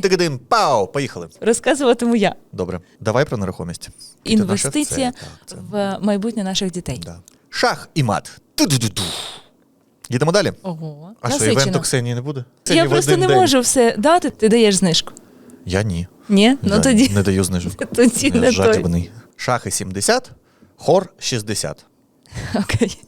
Тигидин, тигидин, пау! Поїхали. Розказуватиму я. Добре, давай про нерухомість. Інвестиція це- в майбутнє наших дітей. Да. Шах і мат. Ту-ду-ду-ду. Їдемо далі. Ого, А що, насичено. івенту Ксенії не буде? Я в просто один не день. можу все дати, ти даєш знижку. Я ні. Ні? Ну Я тоді, Не даю знижок. тоді Я не той. жадібний. Шахи 70, хор 60. Окей.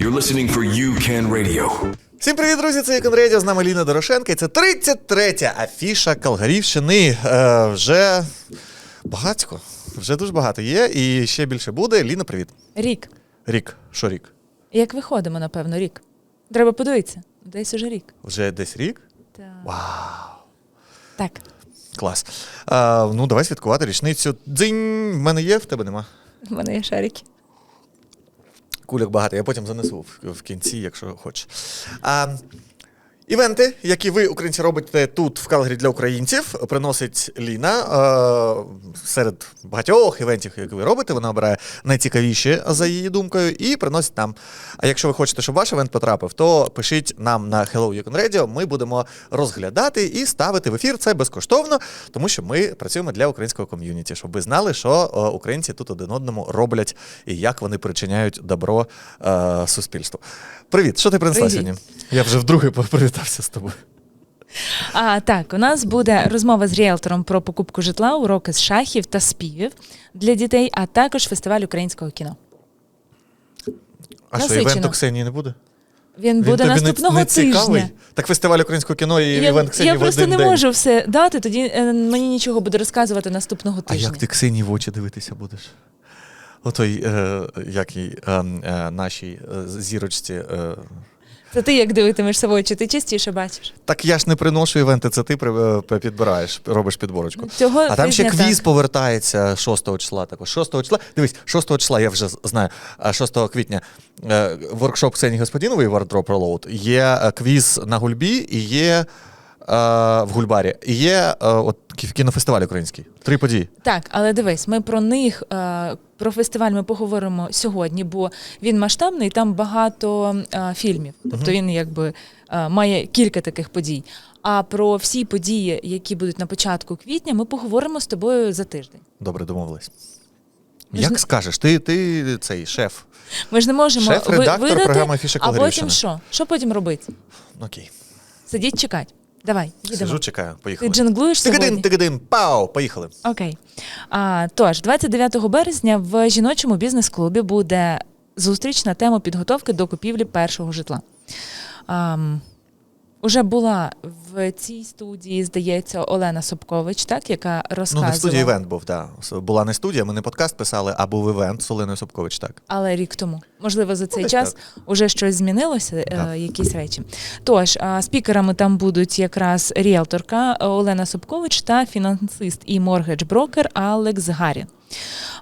You're listening for UCAN Radio. Всім привіт, друзі! Це Ікон Радіо, з нами Ліна Дорошенка. І це 33-я афіша Калгарівщини. Е, вже багатько. Вже дуже багато є, і ще більше буде. Ліна, привіт. Рік. Рік. Що рік? Як виходимо, напевно, рік. Треба подивитися. Десь уже рік. Вже десь рік? Так. Вау! Так. Клас. А, ну, давай святкувати річницю. Дзинь! В мене є, в тебе нема. В мене є шарики. Кульок багато, я потім занесу в, в кінці, якщо хочеш. А, івенти, які ви, українці, робите тут, в Калгарі для українців, приносить Ліна. Е, серед багатьох івентів, які ви робите, вона обирає найцікавіші за її думкою і приносить нам. А якщо ви хочете, щоб ваш івент потрапив, то пишіть нам на Hello Yukon Radio, Ми будемо розглядати і ставити в ефір. Це безкоштовно, тому що ми працюємо для українського ком'юніті, щоб ви знали, що е, українці тут один одному роблять і як вони причиняють добро е, суспільству. Привіт, що ти принесла Привіт. сьогодні? Я вже вдруге привітався з тобою. А так, у нас буде розмова з ріелтором про покупку житла, уроки з шахів та співів для дітей, а також фестиваль українського кіно. А що, Насичено. івенту Ксенії не буде? Він буде тобі не- наступного не, тижня. цікавий? Так фестиваль українського кіно і Я, івент Ксенії я в просто один не день. можу все дати, тоді е, мені нічого буде розказувати наступного А тижня. як ти Ксенії в очі дивитися будеш? Отой, е, як їй, е, е, нашій е, зірочці. Е, Це ти як дивитимешся в очі, ти частіше бачиш. Так я ж не приношу івенти, це ти е, підбираєш, робиш підборочку. Цього А там ще квіз так. повертається 6 числа. Також 6 числа. Дивись, 6 числа я вже знаю. а 6 квітня е, воркшоп Ксенії Господінової Wardrobe Reload, Є е, квіз на гульбі і є в гульбарі. І є е, от кі- кінофестиваль український. Три події. Так, але дивись, ми про них, е, про фестиваль ми поговоримо сьогодні, бо він масштабний, там багато е, фільмів. Тобто він якби е, має кілька таких подій. А про всі події, які будуть на початку квітня, ми поговоримо з тобою за тиждень. Добре, домовились. Ми Як не- скажеш, ти, ти цей шеф. Ми ж не можемо Шеф-редактор видати, програми «Афіша а потім що? Що потім робити? Окей. Сидіть чекати. Давай, їдемо. Сижу, чекаю. Ти Поїхали. джинглуєш Тигидин, сьогодні? тигидин, пау! Поїхали. Окей. А, тож, 29 березня в жіночому бізнес-клубі буде зустріч на тему підготовки до купівлі першого житла. Ам, уже була в цій студії, здається, Олена Собкович, так, яка Ну, розказувала. на студії івент був, так. Була не студія, ми не подкаст писали, а був івент з Оленою Собкович, так. Але рік тому, можливо, за цей десь час так. уже щось змінилося, е, якісь речі. Тож, спікерами там будуть якраз ріелторка Олена Собкович та фінансист і моргедж-брокер Алекс Гарін.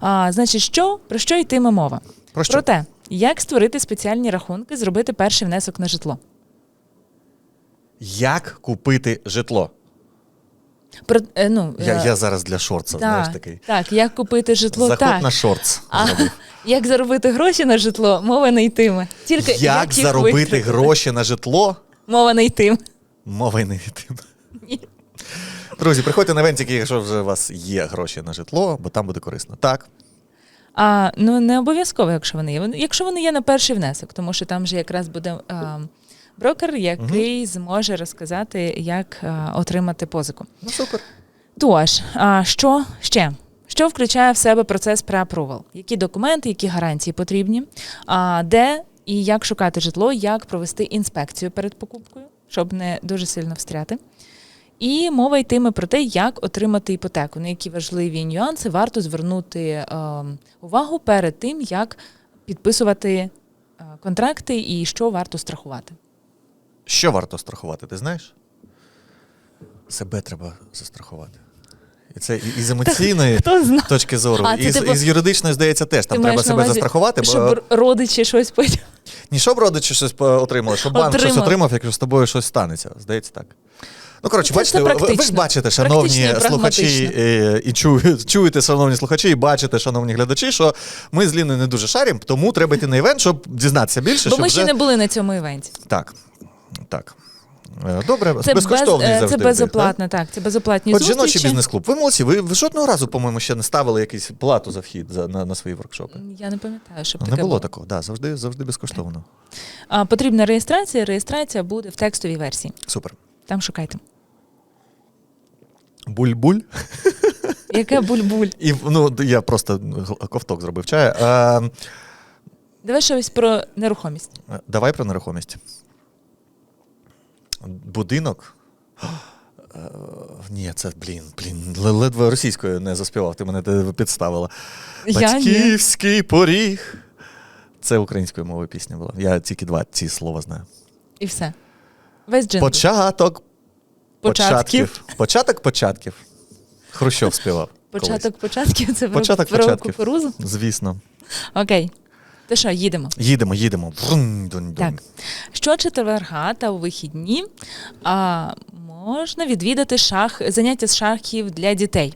А, значить, що про що йтиме мова? Про що? Про те, як створити спеціальні рахунки, зробити перший внесок на житло. Як купити житло? Про, е, ну, Я, е, я зараз для шорца, так, знаєш такий. так, як купити житло, Заход так. на шорц. А, зробив. як заробити гроші на житло, мова не йтиме. Тільки Як їх заробити витратити? гроші на житло? Мова не йтиме. Мова не йтиме. Ні. Друзі, приходьте на івентики, якщо вже у вас є гроші на житло, бо там буде корисно. Так. А ну не обов'язково, якщо вони є. Якщо вони є на перший внесок, тому що там же якраз буде а, брокер, який зможе розказати, як а, отримати позику. Ну супер. Тож, а, що ще? Що включає в себе процес pre-approval? Які документи, які гарантії потрібні? А, де і як шукати житло, як провести інспекцію перед покупкою, щоб не дуже сильно встряти. І мова йтиме про те, як отримати іпотеку, на які важливі нюанси варто звернути е, увагу перед тим, як підписувати е, контракти і що варто страхувати. Що варто страхувати, ти знаєш? Себе треба застрахувати. І це і- і з емоційної Хто точки зору, А, і, з- типу- і з юридичної, здається, теж. Там треба себе увазі, застрахувати, бо щоб родичі щось потім. ні щоб родичі щось отримали, щоб банк щось отримав, якщо з тобою щось станеться. Здається так. Ну, коротше, Це- бачите, це ви, ви ж бачите, шановні і слухачі, е, і чу- чуєте, шановні слухачі, і бачите, шановні глядачі, що ми з Ліною не дуже шарім, тому треба йти на івент, щоб дізнатися більше. Бо щоб ми вже... ще не були на цьому івенті. Так. Так. Е, Добре, Це, без, безкоштовний е, завжди. це безоплатно, так? Це безоплатні? От зустрічі. жіночий бізнес-клуб. Ви молодці, ви, ви жодного разу, по-моєму, ще не ставили якийсь плату за вхід за, на, на свої воркшопи. Я не пам'ятаю, щоб Не таке було було. такого, да, завжди, завжди безкоштовно. А, потрібна реєстрація. Реєстрація буде в текстовій версії. Супер. Там шукайте. Буль-буль. Яке буль-буль. І ну, я просто ковток зробив чаю. Е, Давай щось про нерухомість. Е, Давай про нерухомість. Будинок. Е, Ні, це блін, блін, ледве російською не заспівав, ти мене підставила. Батьківський поріг. Це українською мовою пісня була. Я тільки два ці слова знаю. І все. Весь джингл. Початок Початків. початків. Початок початків. Хрущов співав. колись. Початок початків це Початок про початків. кукурузу. Звісно. Окей. То що, їдемо? Їдемо, їдемо. Брун-дун-дун. Так. Щочетверга та у вихідні а, можна відвідати шах, заняття з шахів для дітей.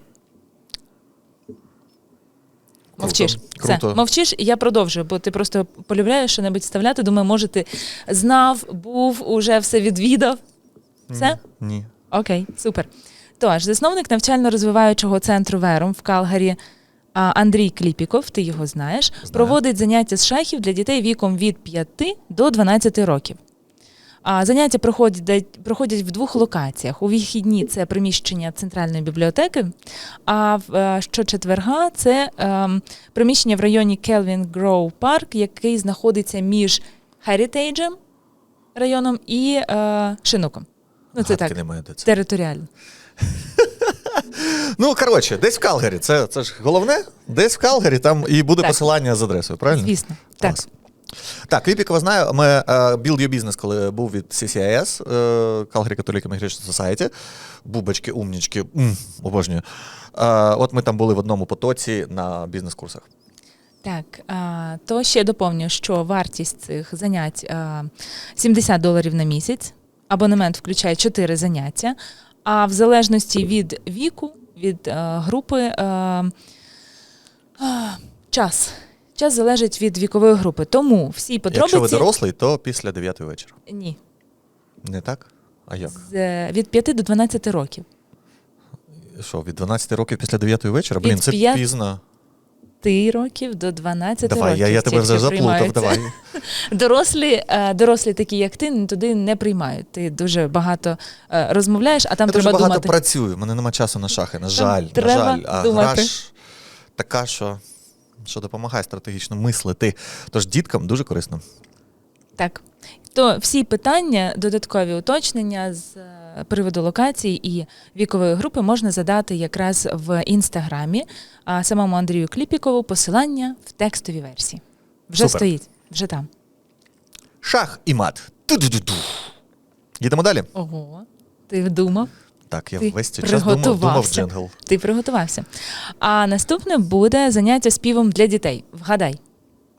Мовчиш. Все, Круто. мовчиш, і я продовжую, бо ти просто полюбляєш що небудь вставляти. Думаю, може, ти знав, був, уже все відвідав. Все? Ні. Окей, супер. Тож, засновник навчально-розвиваючого центру Верум в Калгарі Андрій Кліпіков, ти його знаєш, проводить заняття з шахів для дітей віком від 5 до 12 років. А, заняття проходять, проходять в двох локаціях. У вихідні це приміщення центральної бібліотеки, а в е, щочетверга це ем, приміщення в районі Келвін Гроу Парк, який знаходиться між Херітейджем районом і е, Шинуком. Ну, це Гадки так, немає де це. територіально. Ну, коротше, десь в Калгарі. Це, це ж головне. Десь в Калгарі там і буде Так. посилання з адресою, правильно? Звісно. Так. Клас. Так, Кліпікова знаю. Ми е, Build Your Business, коли був від CCIS, е, Calgary Catholic Immigration Society. Бубочки, умнічки, м, обожнюю. Е, от ми там були в одному потоці на бізнес-курсах. Так, а, то ще доповню, що вартість цих занять а, 70 доларів на місяць. Абонемент включає 4 заняття. А в залежності від віку, від а, групи, а, час. Час залежить від вікової групи. Тому всі подробиці Якщо ви дорослий, то після 9 вечора. ні, Не так? А як? з, е, від 5 до 12 років. Що, від 12 років після 9 вечора? Блін, Від це 5... пізно. 5 років до 12 Давай, років. я, я тебе вже заплутав, давай. Дорослі, е, дорослі, такі як ти, туди не приймають. Ти дуже багато е, розмовляєш, а там Я треба дуже багато думати. працюю, мене нема часу на шахи, на жаль, на жаль. А думати. гра ж така, що, що допомагає стратегічно мислити. Тож діткам дуже корисно. Так. То всі питання, додаткові уточнення з е, приводу локації і вікової групи можна задати якраз в інстаграмі, а самому Андрію Кліпікову посилання в текстовій версії. Вже Супер. стоїть, вже там. Шах і мат. Ту-ду-ду-ду. Їдемо далі. Ого, ти вдумав? Так, я Ти весь цей час думав, думав приготувався. джингл. Ти приготувався. А наступне буде заняття співом для дітей. Вгадай.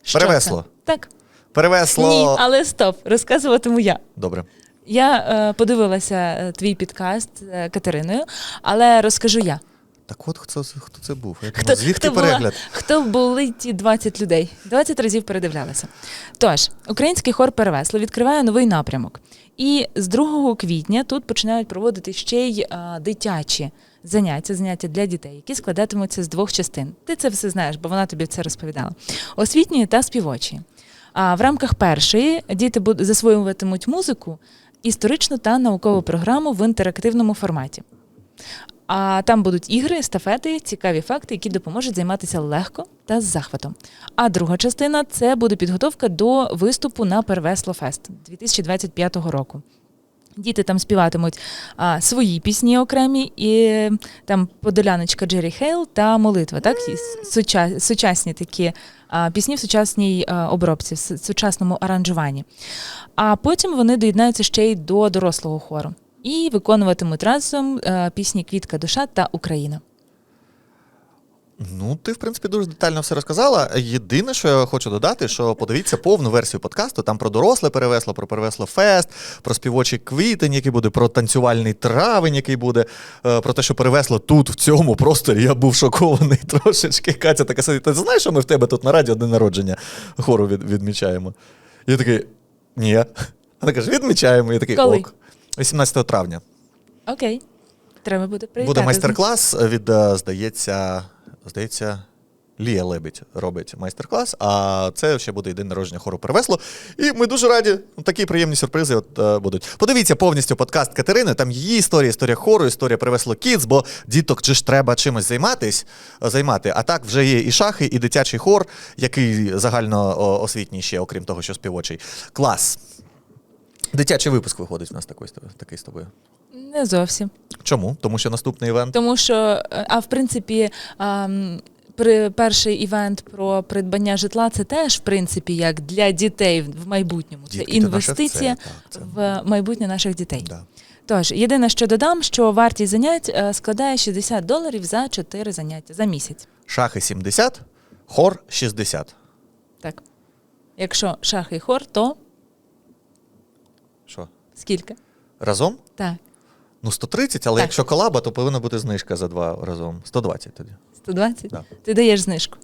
Що Перевесло. це? Так. Перевесло. Ні, але стоп, розказуватиму я. Добре. Я е, подивилася е, твій підкаст з Катериною, але розкажу я. Так от хто, це- хто це був? Я Хто, звідки хто, була- хто були ті 20 людей? 20 разів передивлялася. Тож, український хор Перевесло відкриває новий напрямок. І з 2 квітня тут починають проводити ще й а, дитячі заняття, заняття для дітей, які складатимуться з двох частин. Ти це все знаєш, бо вона тобі це розповідала. Освітньої та співочої. А в рамках першої діти засвоюватимуть музику, історичну та наукову програму в інтерактивному форматі. А там будуть ігри, естафети, цікаві факти, які допоможуть займатися легко та з захватом. А друга частина це буде підготовка до виступу на Первесло Фест 2025 року. Діти там співатимуть а, свої пісні окремі, і там подоляночка Джері Хейл та молитва, так суча- сучасні такі а, пісні в сучасній а, обробці, в сучасному аранжуванні. А потім вони доєднаються ще й до дорослого хору і виконуватимуть разом а, пісні Квітка душа та Україна. Ну, ти, в принципі, дуже детально все розказала. Єдине, що я хочу додати, що подивіться повну версію подкасту. Там про доросле перевесло, про перевесло фест, про співочий квітень, який буде, про танцювальний травень, який буде, е, про те, що перевесло тут, в цьому просторі. Я був шокований трошечки. Катя така сидить. Ти знаєш, що ми в тебе тут на радіо день народження хору від, відмічаємо? Я такий, ні. Вона каже, відмічаємо. Я такий Коли? ок. 18 травня. Окей. Треба буде приїхати. Буде майстер-клас від, е, здається, здається, Лія Лебедь робить майстер-клас, а це ще буде і день народження хору Перевесло. І ми дуже раді. Такі приємні сюрпризи от, е, будуть. Подивіться повністю подкаст Катерини. Там її історія, історія хору, історія Перевесло Kids, бо діток же ж треба чимось займатись, е, займати. А так вже є і шахи, і дитячий хор, який загально о, освітній ще, окрім того, що співочий. Клас. Дитячий випуск виходить у нас такий з тобою. Не зовсім. Чому? Тому що наступний івент. Тому що, е, а в принципі, ам, при перший івент про придбання житла це теж, в принципі, як для дітей в майбутньому. Це Дітки, наше інвестиція все, так, це- в майбутнє наших дітей. Да. Тож, єдине, що додам, що вартість занять е, складає 60 доларів за 4 заняття за місяць. Шахи 70, хор 60. Так. Якщо шах і хор, то Що? скільки? Разом? Так, Ну, 130, але Так. якщо колаба, то повинна бути знижка за два разом. 120 тоді. 120? Да. Ти даєш знижку?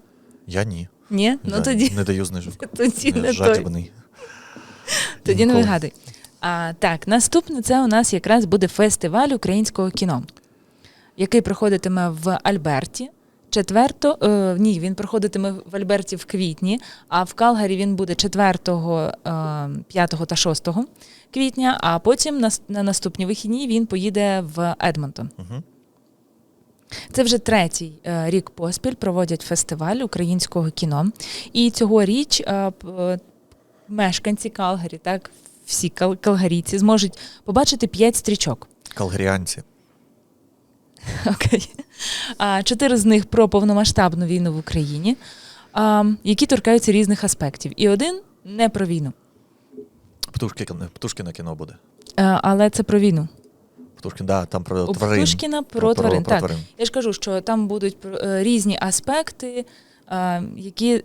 Я ні. Ні? Ну Я тоді, Не даю знижок. тоді Я не той. жадібний. Тоді не вигадуй. А, так, наступне це у нас якраз буде фестиваль українського кіно, який проходитиме в Альберті. Четверто, е, ні, він проходитиме в Альберті в квітні, а в Калгарі він буде 4, е, 5 та 6 квітня, а потім на, на наступні вихідні він поїде в Едмонтон. Мгм. Це вже третій е, рік поспіль проводять фестиваль українського кіно. І цьогоріч е, е, мешканці Калгарі, так, всі кал- калгарійці зможуть побачити п'ять стрічок. Калгаріанці. Окей. А, чотири з них про повномасштабну війну в Україні, які торкаються різних аспектів. І один не про війну. Птушкіне кіно буде. Е, але це про війну. Птушкін, да, там про тварин. Птушкіна про, тварин. про так. тварин. Я ж кажу, що там будуть е, різні аспекти, е, які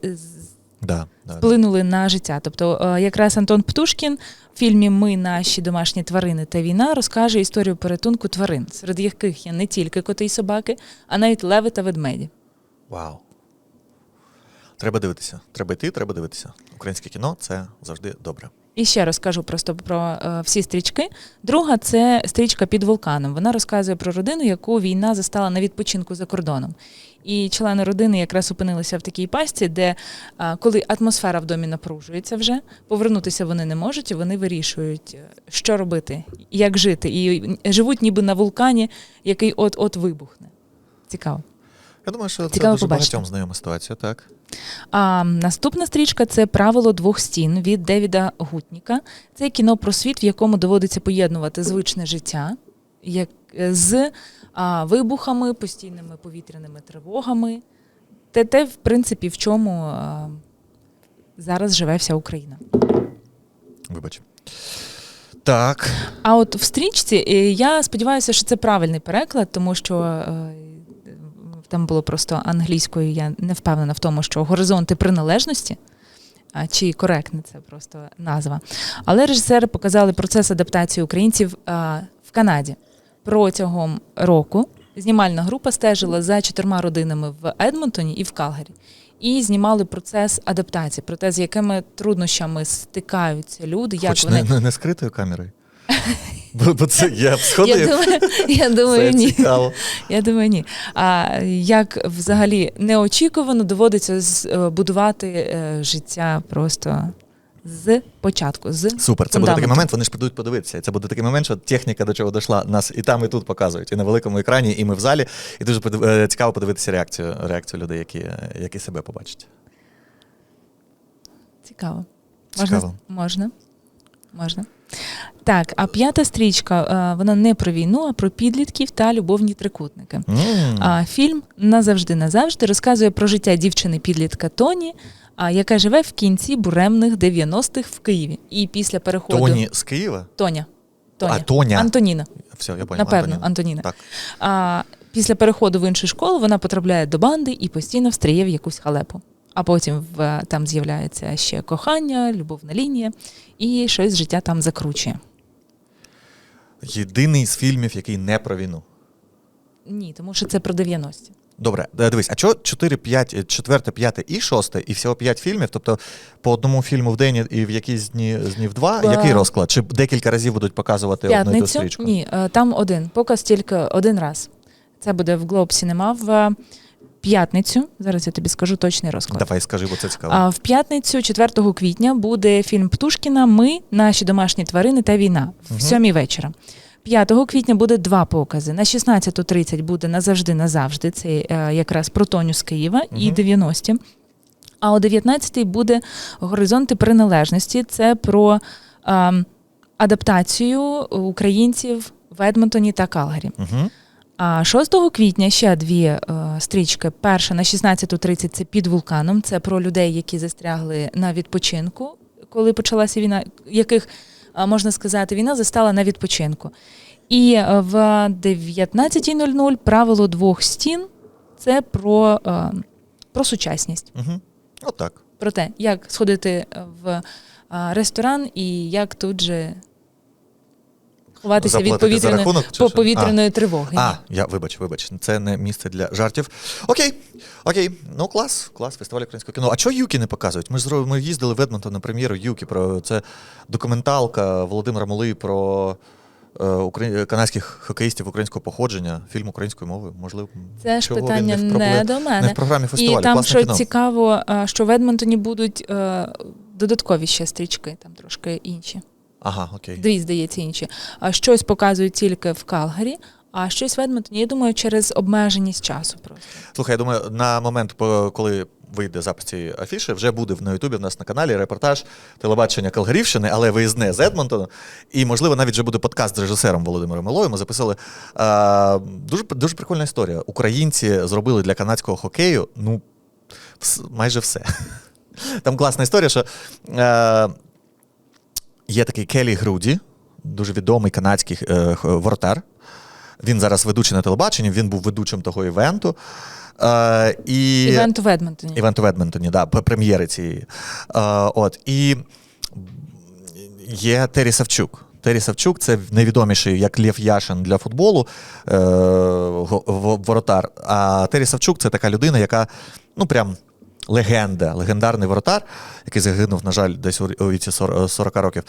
Да, да. вплинули на життя. Тобто, е, якраз Антон Птушкін в фільмі Ми наші домашні тварини та війна розкаже історію порятунку тварин, серед яких є не тільки коти й собаки, а навіть леви та ведмеді. Вау. Треба дивитися. Треба йти, треба дивитися. Українське кіно це завжди добре. І ще розкажу просто про е, всі стрічки. Друга це стрічка під вулканом. Вона розказує про родину, яку війна застала на відпочинку за кордоном. І члени родини якраз опинилися в такій пастці, де е, коли атмосфера в домі напружується вже, повернутися вони не можуть, і вони вирішують, е, що робити, як жити. І живуть ніби на вулкані, який от-от вибухне. Цікаво. Я думаю, що це Цікаво дуже побачити. багатьом знайома ситуація, так? А наступна стрічка це правило двох стін від Девіда Гутніка. Це кіно про світ, в якому доводиться поєднувати звичне життя як, е, з а, вибухами, постійними повітряними тривогами. Те, те, в принципі, в чому а, зараз живе вся Україна. Вибач. Так. А от в стрічці е, я сподіваюся, що це правильний переклад, тому що е, там було просто англійською. Я не впевнена в тому, що горизонти приналежності. А чи коректна це просто назва. Але режисери показали процес адаптації українців а, в Канаді. Протягом року знімальна група стежила за чотирма родинами в Едмонтоні і в Калгарі. І знімали процес адаптації, про те, з якими труднощами стикаються люди, як Хоч вони не, не, не скритою камерою. Бо, бо це я б я думаю, я думаю, Це ні. цікаво. Я думаю, ні. А як взагалі неочікувано доводиться е, будувати е, життя просто з початку. З Супер, це буде такий момент, вони ж прийдуть подивитися. І це буде такий момент, що техніка до чого дійшла, нас і там, і тут показують, і на великому екрані, і ми в залі. І дуже е, цікаво подивитися реакцію, реакцію людей, які, які себе побачать. Цікаво. Можна? Цікаво. Можна. Можна. Так, а п'ята стрічка, е, вона не про війну, а про підлітків та любовні трикутники. А фільм назавжди назавжди розказує про життя дівчини-підлітка Тоні, а, яка живе в кінці буремних 90-х в Києві. І після переходу Тоні з Києва? Тоня. Тоня. А, Тоня. Антоніна. Все, я понял. Напевно, Антоніна. Антоніна. Так. А, після переходу в іншу школу вона потрапляє до банди і постійно встряє в якусь халепу. А потім в, там з'являється ще кохання, любовна лінія, і щось життя там закручує. Єдиний з фільмів, який не про війну. Ні, тому що це про 90-ті. Добре, е, дивись, а чого 4, 5, 4, 5 і 6, і всього 5 фільмів? Тобто по одному фільму в день і в якісь дні з днів два? Е, Який розклад? Чи декілька разів будуть показувати одну і ту стрічку? Ні, е, там один. Показ тільки один раз. Це буде в Globe Cinema в е, п'ятницю. Зараз я тобі скажу точний розклад. Давай скажи, бо це цікаво. А в п'ятницю, 4 квітня, буде фільм Птушкіна Ми, наші домашні тварини та війна в сьомій вечора. 5 квітня буде два покази. На 16.30 буде назавжди назавжди. Це е, якраз про Тоню з Києва і 90-ті. А о 19-й буде горизонти приналежності. Це про ем, адаптацію українців в Едмонтоні та Калгарі. Угу. А 6 квітня ще дві е, стрічки. Перша на 16.30 це під вулканом. Це про людей, які застрягли на відпочинку, коли почалася війна, яких е, можна сказати, війна застала на відпочинку. І е, в 19.00 правило двох стін це про, е, про сучасність, Угу. Отак. про те, як сходити в е, ресторан і як тут же ховатися від повітряної, рахунок, по- повітряної тривоги. А, я вибач, вибач, це не місце для жартів. Окей, окей, ну клас, клас, фестиваль українського кіно. А чого Юкі не показують? Ми ж ми їздили в Едмонтон на прем'єру Юкі. Про це документалка Володимира Мули про е, укра- канадських хокеїстів українського походження, фільм українською мовою. Можливо, Це ж чого він питання не, в не, до мене. не в програмі фестивалю. І там, Класне що кіно. цікаво, е, що в Едмонтоні будуть е, додаткові ще стрічки, там трошки інші. Ага, окей. Дві, здається, інші. А щось показують тільки в Калгарі, а щось в Едмонтоні, я думаю, через обмеженість часу просто. Слухай, я думаю, на момент, коли вийде запис цієї афіши, вже буде на Ютубі в нас на каналі репортаж телебачення Калгарівщини, але виїзне з Едмонтона. І, можливо, навіть вже буде подкаст з режисером Володимиром Милою. Ми записали. А, дуже, дуже прикольна історія. Українці зробили для канадського хокею ну, майже все. Там класна історія, що е, є такий Келі Груді, дуже відомий канадський е, воротар. Він зараз ведучий на телебаченні, він був ведучим того івенту. Е, і... Івент в Едмонтоні. Івент в Едмонтоні, да, прем'єри цієї. Е, от, і є Террі Савчук. Террі Савчук це найвідоміший як Лев Яшин для футболу е, воротар. А Террі Савчук це така людина, яка ну прям легенда, легендарний воротар, який загинув, на жаль, десь у віці 40 40 років.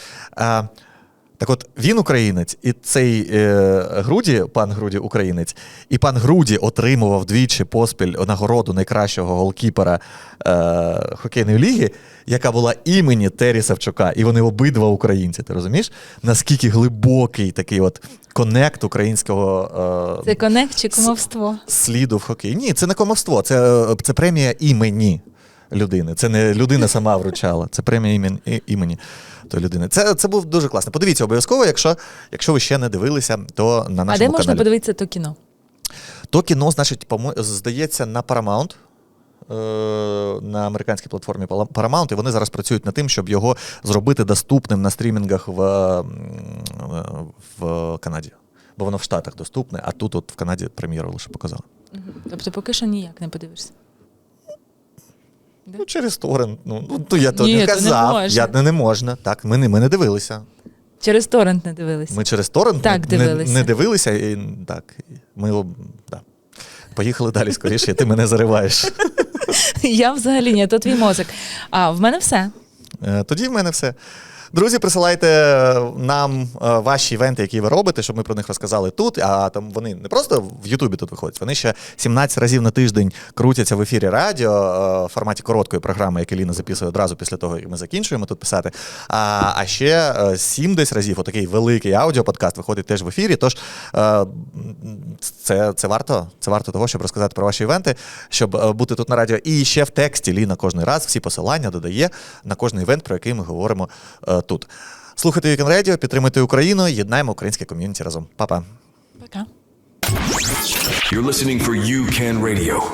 Так от він українець, і цей е, Груді, пан Груді українець, і пан Груді отримував двічі поспіль нагороду найкращого голкіпера е, хокейної ліги, яка була імені Террі Савчука. І вони обидва українці. Ти розумієш? Наскільки глибокий такий от конект українського е, Це конект чи кумовство? сліду в хокеї. Ні, це не комовство, це, це премія імені людини. Це не людина сама вручала, це премія імені тої людини. Це, це був дуже класно. Подивіться обов'язково, якщо, якщо ви ще не дивилися, то на А де можна каналі. подивитися то кіно? То кіно, значить, помо- здається, на Paramount. е, На американській платформі Paramount, і вони зараз працюють над тим, щоб його зробити доступним на стрімінгах в, в Канаді. Бо воно в Штатах доступне, а тут от в Канаді прем'єру лише показали. Тобто поки що ніяк не подивишся. Ну, через торрент. Ну, ну то я то Ні, не то не казав. можна. я, не, не можна. Так, ми не, ми не дивилися. Через торрент не дивилися. Ми через торрент Так, не, дивилися. не дивилися. І, так, ми об- да. поїхали далі скоріше, ти мене зариваєш. Я взагалі ні, то твій мозок. А в мене все. Е, Тоді в мене все. Друзі, присилайте е, нам е, ваші івенти, які ви робите, щоб ми про них розказали тут. А там вони не просто в Ютубі тут виходять, вони ще 17 разів на тиждень крутяться в ефірі радіо е, в форматі короткої програми, яку Ліна записує одразу після того, як ми закінчуємо тут писати. А, а ще е, 7 десь разів отакий великий аудіоподкаст виходить теж в ефірі. Тож це, це варто, це варто того, щоб розказати про ваші івенти, щоб бути тут на радіо. І ще в тексті Ліна кожен раз всі посилання додає на кожен івент, про який ми говоримо тут. Слухайте Вікен Радіо, підтримуйте Україну, єднаємо українське ком'юніті разом. Па-па. Пока. You're listening for You Can Radio.